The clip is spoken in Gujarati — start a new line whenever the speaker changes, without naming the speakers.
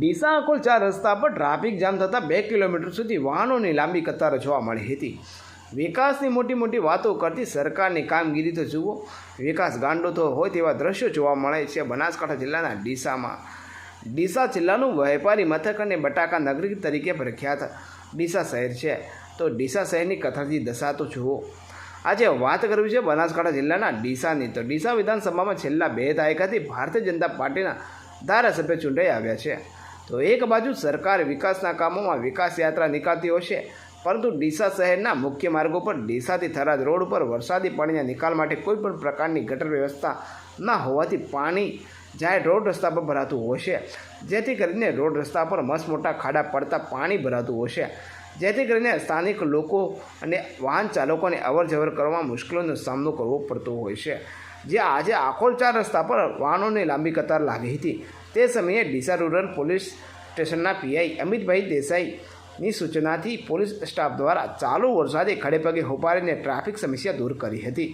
ડીસાના કુલ ચાર રસ્તા પર ટ્રાફિક જામ થતાં બે કિલોમીટર સુધી વાહનોની લાંબી કતારો જોવા મળી હતી. વિકાસની મોટી મોટી વાતો કરતી સરકારની કામગીરી તો જુઓ, વિકાસ ગાંડો તો હોય તેવા દ્રશ્યો જોવા મળે છે બનાસકાંઠા જિલ્લાના ડીસામાં. ડીસા જિલ્લાનું વેપારી મથક અને બટાકા નગરી તરીકે પ્રખ્યાત ડીસા શહેર છે. તો ડીસા શહેરની કથળતી દશા તો જુઓ. આજે વાત કરવી છે બનાસકાંઠા જિલ્લાના ડીસાની. તો ડીસા વિધાનસભામાં છેલ્લા બે દાયકાથી ભારતીય જનતા પાર્ટીના ધારાસભ્ય ચૂંટાઈ આવ્યા છે. તો એક બાજુ સરકાર વિકાસના કામોમાં વિકાસ યાત્રા નીકાળતી હશે પરંતુ ડીસા શહેરના મુખ્ય માર્ગો પર ડીસાથી થરાદ રોડ પર વરસાદી પાણીના નિકાલ માટે કોઈપણ પ્રકારની ગટર વ્યવસ્થા ના હોવાથી પાણી જાહેર રોડ રસ્તા પર ભરાતું હશે જેથી કરીને રોડ રસ્તા પર મસ્ત મોટા ખાડા પડતા પાણી ભરાતું હશે જેથી કરીને સ્થાનિક લોકો અને વાહન ચાલકોને અવર જવર કરવામાં મુશ્કેલીનો સામનો કરવો પડતો હોય છે. જે આજે આખોલ ચાર રસ્તા પર વાહનોની લાંબી કતાર લાગી હતી. તે સમયે ડીસા રૂરલ પોલીસ સ્ટેશનના પીઆઈ અમિતભાઈ દેસાઈની સૂચનાથી પોલીસ સ્ટાફ દ્વારા ચાલુ વરસાદે ખડેપગે હોપારીને ટ્રાફિક સમસ્યા દૂર કરી હતી.